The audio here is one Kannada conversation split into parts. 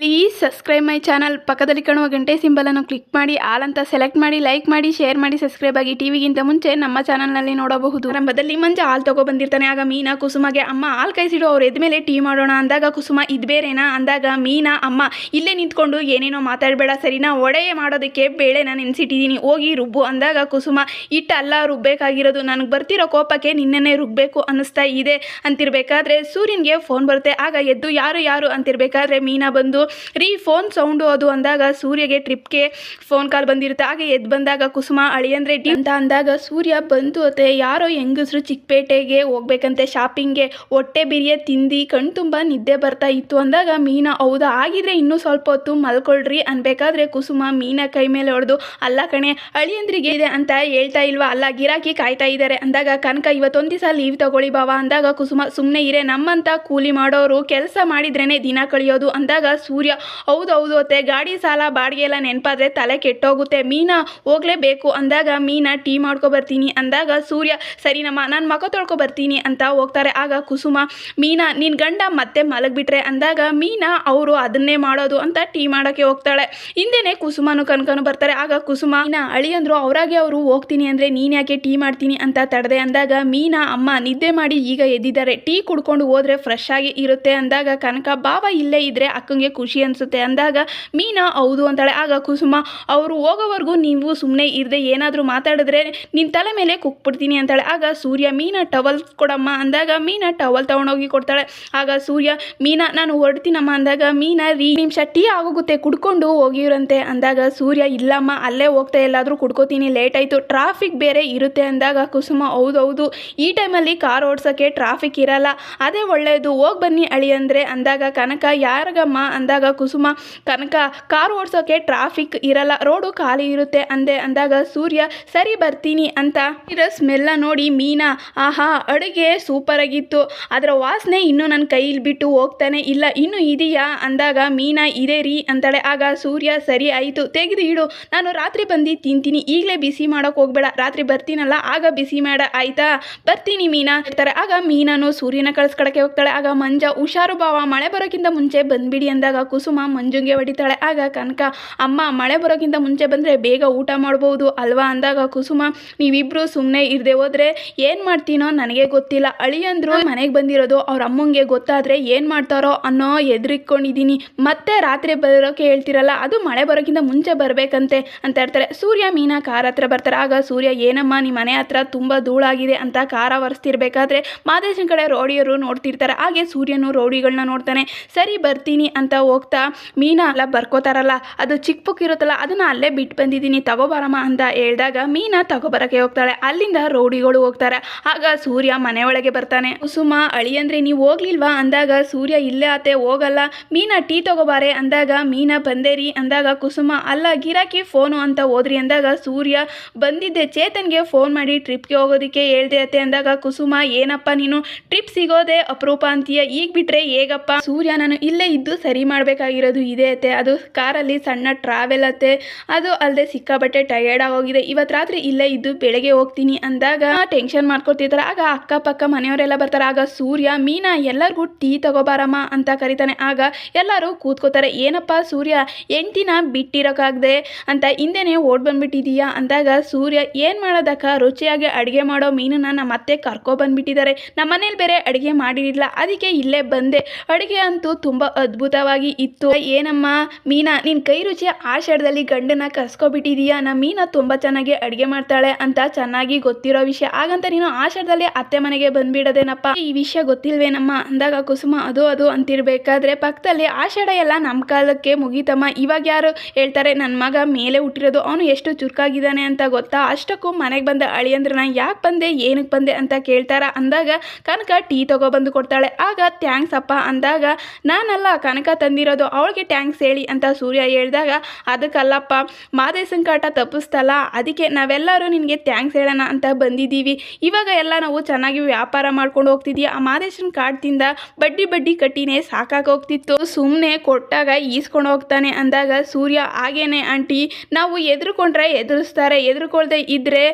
ಪ್ಲೀಸ್ ಸಬ್ಸ್ಕ್ರೈಬ್ ಮೈ ಚಾನಲ್ ಪಕ್ಕದಲ್ಲಿ ಕಾಣುವ ಗಂಟೆ ಸಿಂಬಲನ್ನು ಕ್ಲಿಕ್ ಮಾಡಿ ಆಲ್ ಅಂತ ಸೆಲೆಕ್ಟ್ ಮಾಡಿ ಲೈಕ್ ಮಾಡಿ ಶೇರ್ ಮಾಡಿ ಸಬ್ಸ್ಕ್ರೈಬ್ ಆಗಿ ಟಿವಿಗಿಂತ ಮುಂಚೆ ನಮ್ಮ ಚಾನಲ್ನಲ್ಲಿ ನೋಡಬಹುದು. ಆರಂಭದಲ್ಲಿ ಮಂಜ ಹಾಲು ತಗೋ ಬಂದಿರ್ತಾನೆ. ಆಗ ಮೀನಾ ಕುಸುಮಗೆ, ಅಮ್ಮ, ಹಾಲು ಕಾಯಿಸಿಡು, ಅವ್ರು ಎದ್ಮೇಲೆ ಟೀ ಮಾಡೋಣ. ಅಂದಾಗ ಕುಸುಮ, ಇದು ಬೇರೆನಾ? ಅಂದಾಗ ಮೀನಾ, ಅಮ್ಮ, ಇಲ್ಲೇ ನಿಂತ್ಕೊಂಡು ಏನೇನೋ ಮಾತಾಡಬೇಡ, ಸರಿನಾ? ಒಡೆಯೇ ಮಾಡೋದಕ್ಕೆ ಬೇಳೆನ ನೆನೆಸಿಟ್ಟಿದ್ದೀನಿ ಹೋಗಿ ರುಬ್ಬು. ಅಂದಾಗ ಕುಸುಮ ಹಿಟ್ಟಲ್ಲ ರುಬ್ಬೇಕಾಗಿರೋದು. ನನಗೆ ಬರ್ತಿರೋ ಕೋಪಕ್ಕೆ ನಿನ್ನೆನೇ ರುಬ್ಬೇಕು ಅನ್ನಿಸ್ತಾ ಇದೆ ಅಂತಿರಬೇಕಾದ್ರೆ ಸೂರ್ಯನಿಗೆ ಫೋನ್ ಬರುತ್ತೆ. ಆಗ ಎದ್ದು, ಯಾರು ಯಾರು? ಅಂತಿರಬೇಕಾದ್ರೆ ಮೀನಾ ಬಂದು ರೀ ಫೋನ್ ಸೌಂಡು ಅದು ಅಂದಾಗ ಸೂರ್ಯಗೆ ಟ್ರಿಪ್ಗೆ ಫೋನ್ ಕಾಲ್ ಬಂದಿರುತ್ತೆ. ಹಾಗೆ ಎದ್ದು ಬಂದಾಗ ಕುಸುಮ ಅಳಿಯನ್ ರೆಡ್ಡಿ ಅಂತ ಅಂದಾಗ ಸೂರ್ಯ ಬಂತು ಅತ್ತೆ, ಯಾರೋ ಹೆಂಗಸರು ಚಿಕ್ಕಪೇಟೆಗೆ ಹೋಗ್ಬೇಕಂತೆ ಶಾಪಿಂಗ್ಗೆ ಹೊಟ್ಟೆ ಬಿರಿಯ ತಿಂದು ಕಣ್ತುಂಬ ನಿದ್ದೆ ಬರ್ತಾ ಇತ್ತು ಅಂದಾಗ ಮೀನಾ, ಹೌದಾ ಆಗಿದ್ರೆ ಇನ್ನೂ ಸ್ವಲ್ಪ ಹೊತ್ತು ಮಲ್ಕೊಳ್ರಿ ಅನ್ಬೇಕಾದ್ರೆ ಕುಸುಮ ಮೀನಾ ಕೈ ಮೇಲೆ ಹೊಡೆದು, ಅಲ್ಲ ಕಣೆ ಅಳಿಯಂದ್ರಿಗೆ ಇದೆ ಅಂತ ಹೇಳ್ತಾ ಇಲ್ವಾ? ಅಲ್ಲ, ಗಿರಾಕಿ ಕಾಯ್ತಾ ಇದ್ದಾರೆ ಅಂದಾಗ, ಕನಕ, ಇವತ್ತೊಂದು ದಿವಸ ಲೀವ್ ತಗೊಳ್ಳಿ ಬಾವಾ. ಅಂದಾಗ ಕುಸುಮ ಸುಮ್ಮನೆ ಇರೇ ನಮ್ಮಂತ ಕೂಲಿ ಮಾಡೋರು ಕೆಲಸ ಮಾಡಿದ್ರೇನೆ ದಿನ ಕಳಿಯೋದು. ಅಂದಾಗ ಸೂರ್ಯ ಹೌದು ಹೌದು ಅತ್ತೆ. ಗಾಡಿ ಸಾಲ ಬಾಡಿಗೆ ಎಲ್ಲ ನೆನಪಾದ್ರೆ ತಲೆ ಕೆಟ್ಟೋಗುತ್ತೆ. ಮೀನಾ, ಹೋಗ್ಲೇಬೇಕು. ಅಂದಾಗ ಮೀನಾ, ಟೀ ಮಾಡ್ಕೊಬರ್ತೀನಿ ಅಂದಾಗ ಸೂರ್ಯ ಸರಿನಮ್ಮ ನಾನು ಮಗ ತೊಳ್ಕೊ ಬರ್ತೀನಿ ಅಂತ ಹೋಗ್ತಾರೆ. ಆಗ ಕುಸುಮ, ಮೀನಾ ನಿನ್ನ ಗಂಡ ಮತ್ತೆ ಮಲಗಿಬಿಟ್ರೆ? ಅಂದಾಗ ಮೀನಾ, ಅವರು ಅದನ್ನೇ ಮಾಡೋದು ಅಂತ ಟೀ ಮಾಡೋಕ್ಕೆ ಹೋಗ್ತಾಳೆ. ಹಿಂದೆನೆ ಕುಸುಮನು ಕನಕನು ಬರ್ತಾರೆ. ಆಗ ಕುಸುಮ, ಮೀನಾ, ಅಳಿ ಅಂದರು, ಅವರಾಗೆ ಅವರು ಹೋಗ್ತೀನಿ ಅಂದರೆ ನೀನು ಯಾಕೆ ಟೀ ಮಾಡ್ತೀನಿ ಅಂತ ತಡೆದೆ? ಅಂದಾಗ ಮೀನಾ, ಅಮ್ಮ, ನಿದ್ದೆ ಮಾಡಿ ಈಗ ಎದ್ದಿದ್ದಾರೆ. ಟೀ ಕುಡ್ಕೊಂಡು ಹೋದ್ರೆ ಫ್ರೆಶ್ ಆಗಿ ಇರುತ್ತೆ. ಅಂದಾಗ ಕನಕ, ಬಾವ ಇಲ್ಲೇ ಇದ್ರೆ ಅಕ್ಕಂಗೆ ಖುಷಿ ಅನಿಸುತ್ತೆ ಅಂದಾಗ, ಮೀನಾ, ಹೌದು, ಅಂತಾಳೆ. ಆಗ ಕುಸುಮ, ಅವರು ಹೋಗೋವರೆಗೂ ನೀವು ಸುಮ್ಮನೆ ಇರದೆ ಏನಾದರೂ ಮಾತಾಡಿದ್ರೆ ನಿನ್ನ ತಲೆ ಮೇಲೆ ಕುಕ್ಬಿಡ್ತೀನಿ, ಅಂತಾಳೆ. ಆಗ ಸೂರ್ಯ, ಮೀನಾ, ಟವಲ್ ಕೊಡಮ್ಮ, ಅಂದಾಗ, ಮೀನಾ, ಟವಲ್ ತೊಗೊಂಡೋಗಿ ಕೊಡ್ತಾಳೆ. ಆಗ ಸೂರ್ಯ, ಮೀನಾ, ನಾನು ಹೊರಡ್ತೀನಮ್ಮ, ಅಂದಾಗ, ಮೀನಾ, ರೀ ನಿಮಿಷ ಟೀ ಆಗೋಗುತ್ತೆ, ಕುಡ್ಕೊಂಡು ಹೋಗಿರಂತೆ ಅಂದಾಗ ಸೂರ್ಯ, ಇಲ್ಲಮ್ಮ, ಅಲ್ಲೇ ಹೋಗ್ತಾ ಎಲ್ಲಾದರೂ ಕುಡ್ಕೋತೀನಿ, ಲೇಟ್ ಆಯಿತು, ಟ್ರಾಫಿಕ್ ಬೇರೆ ಇರುತ್ತೆ, ಅಂದಾಗ ಕುಸುಮ ಹೌದೌದು ಈ ಟೈಮಲ್ಲಿ ಕಾರ್ ಓಡ್ಸೋಕ್ಕೆ ಟ್ರಾಫಿಕ್ ಇರಲ್ಲ, ಅದೇ ಒಳ್ಳೆಯದು ಹೋಗಿ ಬನ್ನಿ ಅಳಿ ಅಂದರೆ, ಅಂದಾಗ, ಕನಕ, ಯಾರಿಗಮ್ಮ, ಅಂದಾಗ ಕುಸುಮ, ಕನಕ, ಕಾರ್ ಓಡಿಸೋಕೆ ಟ್ರಾಫಿಕ್ ಇರಲ್ಲ ರೋಡು ಖಾಲಿ ಇರುತ್ತೆ, ಅಂದೆ. ಅಂದಾಗ, ಸೂರ್ಯ, ಸರಿ ಬರ್ತೀನಿ, ಅಂತ. ಇರೋ ಸ್ಮೆಲ್ಲ ನೋಡಿ ಮೀನಾ, ಆಹಾ, ಅಡುಗೆ ಸೂಪರ್ ಆಗಿತ್ತು. ಅದರ ವಾಸನೆ ಇನ್ನೂ ನನ್ನ ಕೈಲಿ ಬಿಟ್ಟು ಹೋಗ್ತಾನೆ ಇಲ್ಲ, ಇನ್ನೂ ಇದೆಯಾ? ಅಂದಾಗ, ಮೀನಾ, ಇದೆ ರೀ, ಅಂತಾಳೆ. ಆಗ, ಸೂರ್ಯ, ಸರಿ ಆಯಿತು, ತೆಗೆದು ಇಡು, ನಾನು ರಾತ್ರಿ ಬಂದು ತಿಂತೀನಿ, ಈಗಲೇ ಬಿಸಿ ಮಾಡೋಕೆ ಹೋಗ್ಬೇಡ, ರಾತ್ರಿ ಬರ್ತೀನಲ್ಲ, ಆಗ ಬಿಸಿ ಮಾಡ, ಆಯ್ತಾ? ಬರ್ತೀನಿ ಮೀನಾ ಇರ್ತಾರೆ ಆಗ ಮೀನಾನು ಸೂರ್ಯನ ಕಳ್ಸ್ಕೊಳಕ್ಕೆ ಹೋಗ್ತಾಳೆ. ಆಗ ಮಂಜ, ಹುಷಾರು ಭಾವ ಮಳೆ ಬರೋಕ್ಕಿಂತ ಮುಂಚೆ ಬಂದ್ಬಿಡಿ, ಅಂದಾಗ ಕುಸುಮ ಮಂಜುಂಗೆ ಹೊಡಿತಾಳೆ. ಆಗ ಕನಕ, ಅಮ್ಮ, ಮಳೆ ಬರೋಕ್ಕಿಂತ ಮುಂಚೆ ಬಂದರೆ ಬೇಗ ಊಟ ಮಾಡ್ಬೋದು ಅಲ್ವಾ? ಅಂದಾಗ ಕುಸುಮ ನೀವಿಬ್ಬರು ಸುಮ್ಮನೆ ಇರದೆ ಹೋದರೆ ಏನು ಮಾಡ್ತೀನೋ ನನಗೆ ಗೊತ್ತಿಲ್ಲ. ಅಳಿಯಂದ್ರು ಮನೆಗೆ ಬಂದಿರೋದು ಅವ್ರ ಅಮ್ಮಂಗೆ ಗೊತ್ತಾದರೆ ಏನು ಮಾಡ್ತಾರೋ ಅನ್ನೋ ಎದುರಿಕೊಂಡಿದ್ದೀನಿ ಮತ್ತೆ ರಾತ್ರಿ ಬರೋಕೆ ಹೇಳ್ತಿರಲ್ಲ, ಅದು ಮಳೆ ಬರೋಕ್ಕಿಂತ ಮುಂಚೆ ಬರಬೇಕಂತೆ ಅಂತ ಹೇಳ್ತಾರೆ. ಸೂರ್ಯ ಮೀನಾ ಕಾರ್ ಹತ್ರ ಬರ್ತಾರೆ. ಆಗ ಸೂರ್ಯ, ಏನಮ್ಮ ನಿಮ್ಮ ಮನೆ ಹತ್ರ ತುಂಬ ಧೂಳಾಗಿದೆ ಅಂತ ಕಾರ ಒರೆಸ್ತಿರ್ಬೇಕಾದ್ರೆ ಮಾದೇಶನ ಕಡೆ ರೋಡಿಯರು ನೋಡ್ತಿರ್ತಾರೆ. ಹಾಗೆ ಸೂರ್ಯನು ರೋಡಿಗಳನ್ನ ನೋಡ್ತಾನೆ. ಸರಿ, ಬರ್ತೀನಿ ಅಂತ ಹೋಗ್ತಾ ಮೀನಾ ಎಲ್ಲ ಬರ್ಕೋತಾರಲ್ಲ, ಅದು ಚಿಕ್ಕ ಪುಕ್ ಇರುತ್ತಲ್ಲ, ಅದನ್ನ ಅಲ್ಲೇ ಬಿಟ್ಟು ಬಂದಿದ್ದೀನಿ ತಗೋಬಾರಮ್ಮ ಅಂತ ಹೇಳಿದಾಗ ಮೀನಾ ತಗೋಬರಕ್ಕೆ ಹೋಗ್ತಾಳೆ. ಅಲ್ಲಿಂದ ರೌಡಿಗಳು ಹೋಗ್ತಾರೆ. ಆಗ ಸೂರ್ಯ ಮನೆ ಒಳಗೆ ಬರ್ತಾನೆ. ಕುಸುಮ, ಅಳಿ ಅಂದ್ರೆ ನೀವು ಹೋಗ್ಲಿಲ್ವಾ ಅಂದಾಗ, ಸೂರ್ಯ ಇಲ್ಲೇ ಆತೆ, ಹೋಗಲ್ಲ. ಮೀನಾ ಟೀ ತಗೋಬಾರೆ ಅಂದಾಗ ಮೀನಾ ಬಂದೇರಿ ಅಂದಾಗ ಕುಸುಮ, ಅಲ್ಲ ಗಿರಾಕಿ ಫೋನು ಅಂತ ಹೋದ್ರಿ ಅಂದಾಗ ಸೂರ್ಯ ಬಂದಿದ್ದೆ, ಚೇತನ್ಗೆ ಫೋನ್ ಮಾಡಿ ಟ್ರಿಪ್ಗೆ ಹೋಗೋದಕ್ಕೆ ಹೇಳ್ದೆ ಅತ್ತೆ ಅಂದಾಗ ಕುಸುಮ, ಏನಪ್ಪ ನೀನು, ಟ್ರಿಪ್ ಸಿಗೋದೆ ಅಪರೂಪ ಅಂತೀಯ, ಈಗ ಬಿಟ್ರೆ ಹೇಗಪ್ಪ? ಸೂರ್ಯ, ನಾನು ಇಲ್ಲೇ ಇದ್ದು ಸರಿ ಮಾಡಬೇಕಾಗಿರೋದು ಇದೆ ಅತ್ತೆ. ಅದು ಕಾರಲ್ಲಿ ಸಣ್ಣ ಟ್ರಾವೆಲ್ ಅತ್ತೆ. ಅದು ಅಲ್ಲದೆ ಸಿಕ್ಕಾಬಟ್ಟೆ ಟಯರ್ಡ್ ಆಗೋಗಿದೆ. ಇವತ್ತು ರಾತ್ರಿ ಇಲ್ಲೇ ಇದ್ದು ಬೆಳಗ್ಗೆ ಹೋಗ್ತೀನಿ ಅಂದಾಗ ಟೆನ್ಷನ್ ಮಾಡ್ಕೊತಿರ್ತಾರೆ ಆಗ ಅಕ್ಕಪಕ್ಕ ಮನೆಯವರೆಲ್ಲ ಬರ್ತಾರೆ. ಆಗ ಸೂರ್ಯ, ಮೀನಾ, ಎಲ್ಲರಿಗೂ ಟೀ ತಗೋಬಾರಮ್ಮ ಅಂತ ಕರಿತಾನೆ. ಆಗ ಎಲ್ಲರೂ ಕೂತ್ಕೋತಾರೆ ಏನಪ್ಪ ಸೂರ್ಯ ಎಂಟಿನ ಬಿಟ್ಟಿರೋಕ್ಕಾಗದೆ ಅಂತ ಹಿಂದೆನೇ ಓಡ್ ಬಂದ್ಬಿಟ್ಟಿದೀಯಾ? ಅಂದಾಗ ಸೂರ್ಯ, ಏನು ಮಾಡೋದಕ್ಕ? ರುಚಿಯಾಗಿ ಅಡುಗೆ ಮಾಡೋ ಮೀನನ್ನ ನಮ್ಮ ಅತ್ತೆ ಕರ್ಕೊ ಬಂದ್ಬಿಟ್ಟಿದ್ದಾರೆ. ನಮ್ಮ ಮನೇಲಿ ಬೇರೆ ಅಡುಗೆ ಮಾಡಿರಲಿಲ್ಲ. ಅದಕ್ಕೆ ಇಲ್ಲೇ ಬಂದೆ. ಅಡುಗೆ ಅಂತೂ ತುಂಬ ಅದ್ಭುತವಾಗಿ ಇತ್ತು. ಏನಮ್ಮ? ಮೀನಾ ನಿನ್ನ ಕೈ ರುಚಿ ಆಷಾಢದಲ್ಲಿ ಗಂಡನ ಕರ್ಸ್ಕೊಬಿಟ್ಟಿದೀಯಾ? ನಮ್ಮ ಮೀನಾ ತುಂಬಾ ಚೆನ್ನಾಗಿ ಅಡಿಗೆ ಮಾಡ್ತಾಳೆ ಅಂತ ಚೆನ್ನಾಗಿ ಗೊತ್ತಿರೋ ವಿಷಯ. ಹಾಗಂತ ನೀನು ಆಷಾಢದಲ್ಲಿ ಅತ್ತೆ ಮನೆಗೆ ಬಂದ್ಬಿಡೋದೇನಪ್ಪ? ಈ ವಿಷಯ ಗೊತ್ತಿಲ್ವೇನಮ್ಮ? ಅಂದಾಗ ಕುಸುಮ, ಅದು ಅದು ಅಂತಿರ್ಬೇಕಾದ್ರೆ ಪಕ್ಕದಲ್ಲಿ ಆಷಾಢ ಎಲ್ಲ ನಮ್ಮ ಕಾಲಕ್ಕೆ ಮುಗೀತಮ್ಮ. ಇವಾಗ ಯಾರು ಹೇಳ್ತಾರೆ ನನ್ನ ಮಗ ಮೇಲೆ ಹುಟ್ಟಿರೋದು, ಅವನು ಎಷ್ಟು ಚುರುಕಾಗಿದ್ದಾನೆ ಅಂತ ಗೊತ್ತಾ? ಅಷ್ಟಕ್ಕೂ ಮನೆಗೆ ಬಂದ ಅಳಿಯಂದ್ರನ ಯಾಕೆ ಬಂದೆ ಏನಕ್ಕೆ ಬಂದೆ ಅಂತ ಕೇಳ್ತಾರ? ಅಂದಾಗ ಕನಕ ಟೀ ತಗೊಬಂದು ಕೊಡ್ತಾಳೆ. ಆಗ, ಥ್ಯಾಂಕ್ಸ್ ಅಪ್ಪ ಅಂದಾಗ, ನಾನಲ್ಲ ಕನಕ ತಂದಿರೋದು ಅವಳಿಗೆ ಟ್ಯಾಂಕ್ಸ್ ಹೇಳಿ ಅಂತ ಸೂರ್ಯ ಹೇಳಿದಾಗ, ಅದಕ್ಕಲ್ಲಪ್ಪ, ಮಾದೇ ಕಾಟ ತಪ್ಪಿಸ್ತಲ್ಲ, ಅದಕ್ಕೆ ನಾವೆಲ್ಲರೂ ನಿನಗೆ ಥ್ಯಾಂಕ್ಸ್ ಹೇಳೋಣ ಅಂತ ಬಂದಿದ್ದೀವಿ. ಇವಾಗ ಎಲ್ಲ ನಾವು ಚೆನ್ನಾಗಿ ವ್ಯಾಪಾರ ಮಾಡ್ಕೊಂಡು ಹೋಗ್ತಿದ್ದೀವಿ ಆ ಮಾದೇಶನ್ ಕಾಡ್ತಿಂದ ಬಡ್ಡಿ ಬಡ್ಡಿ ಕಟ್ಟಿನೇ ಸಾಕಾಗೋಗ್ತಿತ್ತು ಸುಮ್ಮನೆ ಕೊಟ್ಟಾಗ ಈಸ್ಕೊಂಡು ಹೋಗ್ತಾನೆ ಅಂದಾಗ ಸೂರ್ಯ, ಹಾಗೇನೆ ಆಂಟಿ, ನಾವು ಎದುರುಕೊಂಡ್ರೆ ಎದುರಿಸ್ತಾರೆ. ಎದುರುಕೊಳ್ದೆ ಇದ್ದರೆ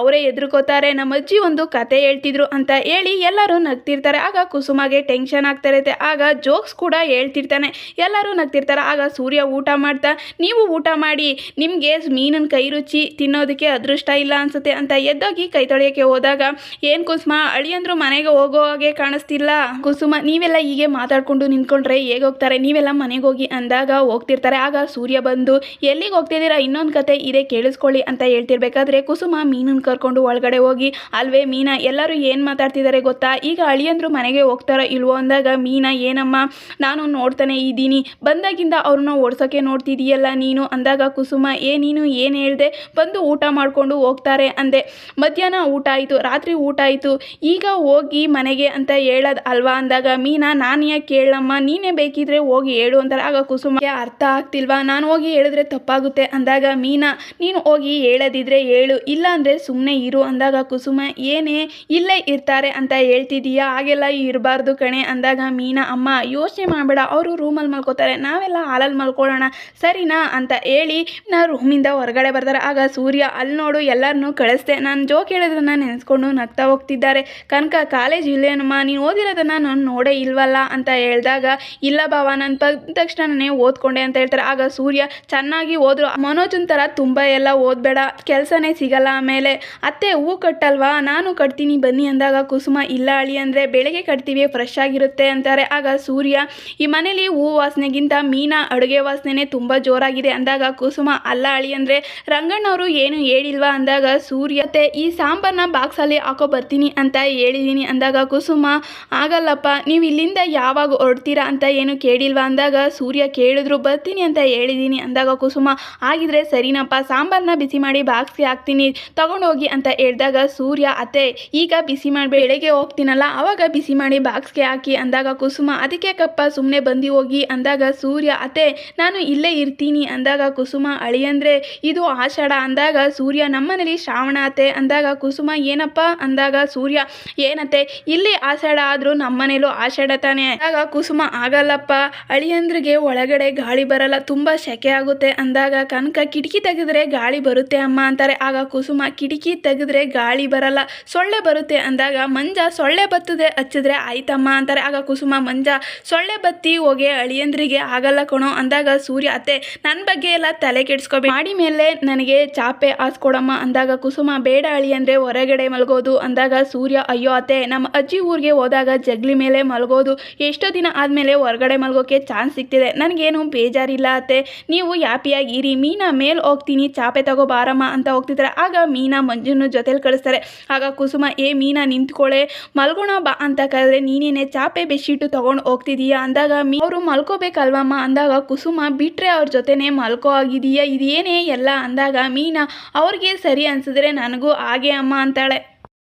ಅವರೇ ಎದುರುಕೋತಾರೆ. ನಮ್ಮ ಅಜ್ಜಿ ಒಂದು ಕತೆ ಹೇಳ್ತಿದ್ರು ಅಂತ ಹೇಳಿ ಎಲ್ಲರೂ ನಗ್ತಿರ್ತಾರೆ. ಆಗ ಕುಸುಮಾಗೆ ಟೆನ್ಷನ್ ಆಗ್ತಾ ಇರುತ್ತೆ. ಆಗ ಜೋಕ್ಸ್ ಕೂಡ ಹೇಳ್ತಿರ್ತಾನೆ. ಎಲ್ಲರೂ ನಗ್ತಿರ್ತಾರೆ. ಆಗ ಸೂರ್ಯ ಊಟ ಮಾಡ್ತಾ, ನೀವು ಊಟ ಮಾಡಿ, ನಿಮಗೆ ಮೀನಿನ ಕೈ ರುಚಿ ತಿನ್ನೋದಕ್ಕೆ ಅದೃಷ್ಟ ಇಲ್ಲ ಅನ್ಸುತ್ತೆ ಅಂತ ಎದ್ದೋಗಿ ಕೈ ತೊಳೆಯೋಕ್ಕೆ ಹೋದಾಗ, ಏನು ಕುಸುಮ, ಅಳಿಯಂದ್ರು ಮನೆಗೆ ಹೋಗೋ ಹಾಗೆ ಕಾಣಿಸ್ತಿಲ್ಲ. ಕುಸುಮ, ನೀವೆಲ್ಲ ಹೀಗೆ ಮಾತಾಡ್ಕೊಂಡು ನಿಂತ್ಕೊಂಡ್ರೆ ಹೇಗೆ ಹೋಗ್ತಾರೆ ನೀವೆಲ್ಲ ಮನೆಗೆ ಹೋಗಿ ಅಂದಾಗ ಹೋಗ್ತಿರ್ತಾರೆ. ಆಗ ಸೂರ್ಯ ಬಂದು, ಎಲ್ಲಿಗೆ ಹೋಗ್ತಿದ್ದೀರಾ? ಇನ್ನೊಂದು ಕತೆ ಇದೆ, ಕೇಳಿಸ್ಕೊಳ್ಳಿ ಅಂತ ಹೇಳ್ತಿರ್ಬೇಕಾದ್ರೆ, ಕುಸುಮ ಮೀನನ್ನು ಕರ್ಕೊಂಡು ಒಳಗಡೆ ಹೋಗಿ, ಅಲ್ವೇ ಮೀನಾ, ಎಲ್ಲರೂ ಏನು ಮಾತಾಡ್ತಿದ್ದಾರೆ ಗೊತ್ತಾ? ಈಗ ಅಳಿಯಂದ್ರು ಮನೆಗೆ ಹೋಗ್ತಾರೋ ಇಲ್ವೋ? ಅಂದಾಗ, ಮೀನಾ, ಏನಮ್ಮ, ನಾನು ನೋಡ್ತಾನೆ ಇದ್ದೀನಿ ಬಂದಾಗಿಂದ ಅವ್ರನ್ನ ಓಡ್ಸೋಕೆ ನೋಡ್ತಿದೀಯಲ್ಲ ನೀನು? ಅಂದಾಗ ಕುಸುಮ, ಏ ನೀನು ಏನು ಹೇಳ್ದೆ? ಬಂದು ಊಟ ಮಾಡಿಕೊಂಡು ಹೋಗ್ತಾರೆ, ಅಂದೆ. ಮಧ್ಯಾಹ್ನ ಊಟ ಆಯಿತು, ರಾತ್ರಿ ಊಟ ಆಯಿತು. ಈಗ ಹೋಗಿ ಮನೆಗೆ ಅಂತ ಹೇಳೋದು ಅಲ್ವಾ? ಅಂದಾಗ, ಮೀನಾ, ನಾನು ಯಾಕೆ ಕೇಳಮ್ಮ ನೀನೇ ಬೇಕಿದ್ರೆ ಹೋಗಿ ಹೇಳು, ಅಂತಾರೆ. ಆಗ ಕುಸುಮಗೆ ಅರ್ಥ ಆಗ್ತಿಲ್ವಾ? ನಾನು ಹೋಗಿ ಹೇಳಿದ್ರೆ ತಪ್ಪಾಗುತ್ತೆ. ಅಂದಾಗ, ಮೀನಾ, ನೀನು ಹೋಗಿ ಹೇಳದಿದ್ರೆ ಹೇಳು, ಇಲ್ಲ ಅಂದರೆ ಸುಮ್ಮನೆ ಇರು, ಅಂದಾಗ ಕುಸುಮ, ಏನೇ, ಇಲ್ಲೇ ಇರ್ತಾರೆ ಅಂತ ಹೇಳ್ತಿದೀಯಾ? ಹಾಗೆಲ್ಲ ಇರಬಾರ್ದು ಕಣೆ, ಅಂದಾಗ ಮೀನಾ, ಅಮ್ಮ, ಯೋಚನೆ ಮಾಡಬೇಡ, ಅವರು ರೂಮಲ್ಲಿ ಮಲ್ಕೋತಾರೆ, ನಾವೆಲ್ಲ ಹಾಲಲ್ಲಿ ಮಲ್ಕೊಳ್ಳೋಣ, ಸರಿನಾ ಅಂತ ಹೇಳಿ ನಾ ರೂಮಿಂದ ಹೊರಗಡೆ ಬರ್ತಾರೆ. ಆಗ ಸೂರ್ಯ ಅಲ್ಲಿ ನೋಡು ಎಲ್ಲರನ್ನೂ ಕಳಿಸ್ದೆ. ನಾನು ಜೋಕ್ ಹೇಳಿದ್ರನ್ನ ನೆನೆಸ್ಕೊಂಡು ನಗ್ತಾ ಹೋಗ್ತಿದ್ದಾರೆ. ಕನಕ, ಕಾಲೇಜ್ ಇಲ್ಲೇನಮ್ಮ, ನೀನು ಓದಿರೋದನ್ನು ನಾನು ನೋಡೇ ಇಲ್ವಲ್ಲ? ಅಂತ ಹೇಳಿದಾಗ, ಇಲ್ಲ ಬಾವ ನಾನು ಬಂದ ತಕ್ಷಣನೇ ಓದ್ಕೊಂಡೆ ಅಂತ ಹೇಳ್ತಾರೆ. ಆಗ ಸೂರ್ಯ, ಚೆನ್ನಾಗಿ ಓದ್ರು. ಮನೋಜನ್ ಥರ ತುಂಬ ಎಲ್ಲ ಓದಬೇಡ, ಕೆಲಸನೇ ಸಿಗಲ್ಲ ಆಮೇಲೆ. ಅತ್ತೆ, ಹೂ ಕಟ್ಟಲ್ವಾ? ನಾನು ಕಟ್ತೀನಿ, ಬನ್ನಿ ಅಂದಾಗ, ಕುಸುಮ, ಇಲ್ಲ ಅಳಿ, ಅಂದರೆ ಬೆಳಗ್ಗೆ ಕಟ್ತೀವಿ ಫ್ರೆಶ್ ಆಗಿರುತ್ತೆ ಅಂತಾರೆ. ಆಗ ಸೂರ್ಯ, ಈ ಮನೇಲಿ ಹೂ ವಾಸನೆಗಿಂತ ಮೀನಾ ಅಡುಗೆ ವಾಸನೆ ತುಂಬ ಜೋರಾಗಿದೆ ಅಂದಾಗ ಕುಸುಮ ಅಲ್ಲ ಅಳಿ ಅಂದರೆ ರಂಗಣ್ಣವರು ಏನು ಹೇಳಿಲ್ವಾ ಅಂದಾಗ ಸೂರ್ಯತೆ ಈ ಸಾಂಬಾರನ್ನ ಬಾಕ್ಸಲ್ಲಿ ಹಾಕೋ ಬರ್ತೀನಿ ಅಂತ ಹೇಳಿದೀನಿ ಅಂದಾಗ ಕುಸುಮ, ಆಗಲ್ಲಪ್ಪ, ನೀವು ಇಲ್ಲಿಂದ ಯಾವಾಗ ಹೊರಡ್ತೀರಾ ಅಂತ ಏನು ಕೇಳಿಲ್ವಾ ಅಂದಾಗ ಸೂರ್ಯ ಕೇಳಿದ್ರು, ಬರ್ತೀನಿ ಅಂತ ಹೇಳಿದೀನಿ ಅಂದಾಗ ಕುಸುಮ ಆಗಿದ್ರೆ ಸರಿನಪ್ಪ ಸಾಂಬಾರನ್ನ ಬಿಸಿ ಮಾಡಿ ಬಾಕ್ಸ್ಗೆ ಹಾಕ್ತೀನಿ, ತಗೊಂಡೋಗಿ ಅಂತ ಹೇಳಿದಾಗ ಸೂರ್ಯ, ಅತ್ತೆ, ಈಗ ಬಿಸಿ ಮಾಡಿ ಬೆಳಗ್ಗೆ ಹೋಗ್ತೀನಲ್ಲ, ಅವಾಗ ಬಿಸಿ ಮಾಡಿ ಬಾಕ್ಸ್ಗೆ ಹಾಕಿ ಅಂದಾಗ ಕುಸುಮ, ಅದಕ್ಕೆ ಕಪ್ಪ ಸುಮ್ಮನೆ ಬಂದು ಹೋಗಿ ಅಂದಾಗ, ಸೂರ್ಯ, ಅತ್ತೆ, ನಾನು ಇಲ್ಲೇ ಇರ್ತೀನಿ. ಅಂದಾಗ ಕುಸುಮ, ಅಳಿಯಂದ್ರೆ, ಇದು ಆಷಾಢ. ಅಂದಾಗ ಸೂರ್ಯ, ನಮ್ಮನೇಲಿ ಶ್ರಾವಣ, ಅತ್ತೆ. ಅಂದಾಗ ಕುಸುಮ, ಏನಪ್ಪ? ಅಂದಾಗ ಸೂರ್ಯ ಏನತ್ತೆ ಇಲ್ಲಿ ಆಷಾಢ ಆದರೂ ನಮ್ಮನೇಲೂ ಆಷಾಢ ತಾನೆ. ಅಂದಾಗ ಕುಸುಮ, ಆಗಲ್ಲಪ್ಪ, ಅಳಿಯಂದ್ರಿಗೆ ಒಳಗಡೆ ಗಾಳಿ ಬರಲ್ಲ, ತುಂಬ ಸೆಕೆ ಆಗುತ್ತೆ. ಅಂದಾಗ, ಕನಕ, ಕಿಟಕಿ ತೆಗೆದ್ರೆ ಗಾಳಿ ಬರುತ್ತೆ ಅಮ್ಮ, ಅಂತಾರೆ. ಆಗ ಕುಸುಮ, ಕಿಟಕಿ ತೆಗೆದ್ರೆ ಗಾಳಿ ಬರಲ್ಲ, ಸೊಳ್ಳೆ ಬರುತ್ತೆ. ಅಂದಾಗ, ಮಂಜ, ಸೊಳ್ಳೆ ಬತ್ತದೆ, ಹಚ್ಚಿದ್ರೆ ಆಯ್ತಮ್ಮ, ಅಂತಾರೆ. ಆಗ ಕುಸುಮ, ಮಂಜ, ಸೊಳ್ಳೆ ಬತ್ತಿ ಹೋಗಿ ಅಳಿಯಂದ್ರಿಗೆ ಆಗಲ್ಲ ಕಣೋ ಅಂದಾಗ ಸೂರ್ಯ, ಅತ್ತೆ ನನ್ನ ಬಗ್ಗೆ ಎಲ್ಲ ತಲೆ ಕೆಡಿಸ್ಕೋಬೇಕು ಮಾಡಿ ಮೇಲೆ ನನಗೆ ಚಾಪೆ ಹಾಸ್ಕೊಡಮ್ಮ ಅಂದಾಗ ಕುಸುಮ, ಬೇಡ ಅಳಿ ಅಂದರೆ ಹೊರಗಡೆ ಮಲಗೋದು ಅಂದಾಗ ಸೂರ್ಯ, ಅಯ್ಯೋ ಅತ್ತೆ, ನಮ್ಮ ಅಜ್ಜಿ ಊರಿಗೆ ಹೋದಾಗ ಜಗ್ಲಿ ಮೇಲೆ ಮಲಗೋದು, ಎಷ್ಟೋ ದಿನ ಆದಮೇಲೆ ಹೊರಗಡೆ ಮಲಗೋಕೆ ಚಾನ್ಸ್ ಸಿಗ್ತಿದೆ. ನನಗೇನು ಬೇಜಾರಿಲ್ಲ ಅತ್ತೆ. ನೀವು ಹ್ಯಾಪಿಯಾಗಿ ಇರಿ, ಮೀನಾ ಮೇಲೆ ಹೋಗ್ತೀನಿ, ಚಾಪೆ ತಗೋ ಬಾರಮ್ಮ ಅಂತ ಹೋಗ್ತಿದ್ದಾರೆ ಆಗ ಮೀನಾ ಮಂಜುನ ಜೊತೆಲಿ ಕಳಿಸ್ತಾರೆ. ಆಗ ಕುಸುಮ, ಏ ಮೀನಾ ನಿಂತ್ಕೊಳ್ಳೆ ಮಲ್ಗೋಣ ಬಾ ಅಂತ ಕರೆದ್ರೆ, ನೀನೇನೆ ಚಾಪೆ ಬೆಡ್ಶೀಟು ತೊಗೊಂಡು ಹೋಗ್ತಿದೀಯಾ? ಅಂದಾಗ ಮೀ ಅವರು ಮಲ್ಕೋಬೇಕಲ್ವಮ್ಮ ಅಂದಾಗ ಕುಸುಮ ಬಿಟ್ಟರೆ ಅವ್ರ ಜೊತೆನೇ ಮಲ್ಕೋ ಆಗಿದೆಯಾ, ಇದೇನೇ ಎಲ್ಲ ಅಂದಾಗ ಮೀನಾ ಅವ್ರಿಗೆ ಸರಿ ಅನ್ಸಿದ್ರೆ ನನಗೂ ಹಾಗೆ ಅಮ್ಮ ಅಂತಾಳೆ.